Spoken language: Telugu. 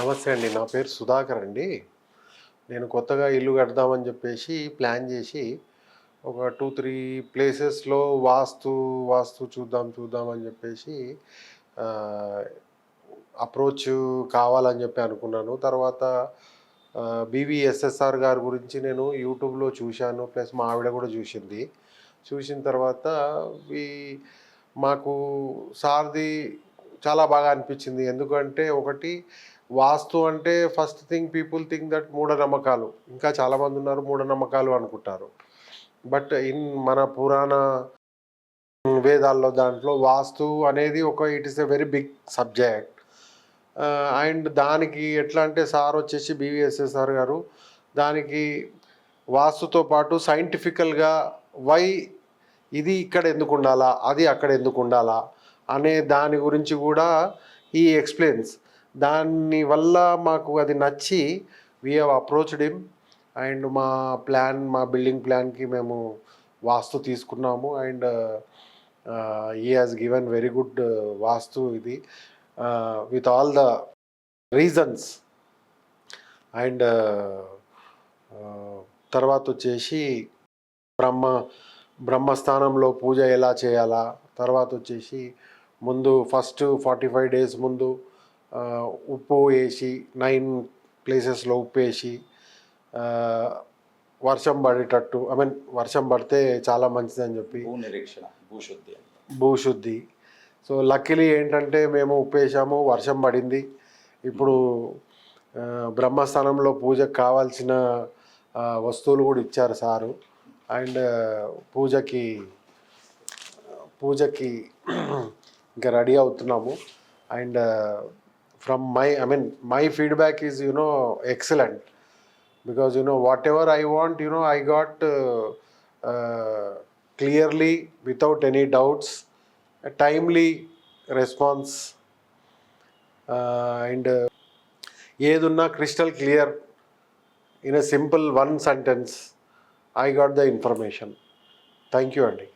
నమస్తే అండి. నా పేరు సుధాకర్ అండి. నేను కొత్తగా ఇల్లు కడదామని చెప్పేసి ప్లాన్ చేసి ఒక టూ త్రీ ప్లేసెస్లో వాస్తు వాస్తు చూద్దాం చూద్దాం అని చెప్పేసి అప్రోచ్ కావాలని చెప్పి అనుకున్నాను. తర్వాత బీవీఎస్ఎస్ఆర్ గారి గురించి నేను యూట్యూబ్లో చూశాను. ప్లస్ మా ఆవిడ కూడా చూసింది. చూసిన తర్వాత ఈ మాకు సార్ది చాలా బాగా అనిపించింది. ఎందుకంటే ఒకటి వాస్తు అంటే first thing people think that మూఢనమ్మకాలు. ఇంకా చాలామంది ఉన్నారు మూఢనమ్మకాలు అనుకుంటారు. బట్ ఇన్ మన పురాణ వేదాల్లో దాంట్లో వాస్తు అనేది ఒక it is a very big subject and దానికి ఎట్లా అంటే సార్ వచ్చేసి బీవీఎస్ఎస్ఆర్ గారు దానికి వాస్తుతో పాటు సైంటిఫికల్గా వై ఇది ఇక్కడ ఎందుకు ఉండాలా అది అక్కడ ఎందుకు ఉండాలా అనే దాని గురించి కూడా ఈ ఎక్స్ప్లెయిన్స్ దాని వల్ల మాకు అది నచ్చి we have approached him and మా ప్లాన్ మా బిల్డింగ్ ప్లాన్కి మేము వాస్తు తీసుకున్నాము and he has given very good vastu ఇది with all the reasons and తర్వాత వచ్చేసి బ్రహ్మ బ్రహ్మస్థానంలో పూజ ఎలా చేయాలా తర్వాత వచ్చేసి ముందు ఫస్ట్ ఫార్టీ ఫైవ్ డేస్ ముందు ఉప్పు వేసి నైన్ ప్లేసెస్లో ఉప్పు వేసి వర్షం పడేటట్టు ఐ మీన్ వర్షం పడితే చాలా మంచిదని చెప్పి నిరీక్షణ భూశుద్ధి. భూశుద్ధి. సో లక్కీలీ ఏంటంటే మేము ఉప్పు వేసాము వర్షం పడింది. ఇప్పుడు బ్రహ్మస్థానంలో పూజకు కావాల్సిన వస్తువులు కూడా ఇచ్చారు సారు. అండ్ పూజకి పూజకి ఇంకా రెడీ అవుతున్నాము. And from my I mean my feedback is you know excellent because you know whatever i want you know i got uh, uh, clearly without any doubts a timely response uh, and uh, ఏదున్నా crystal clear in a simple one sentence I got the information thank you అండి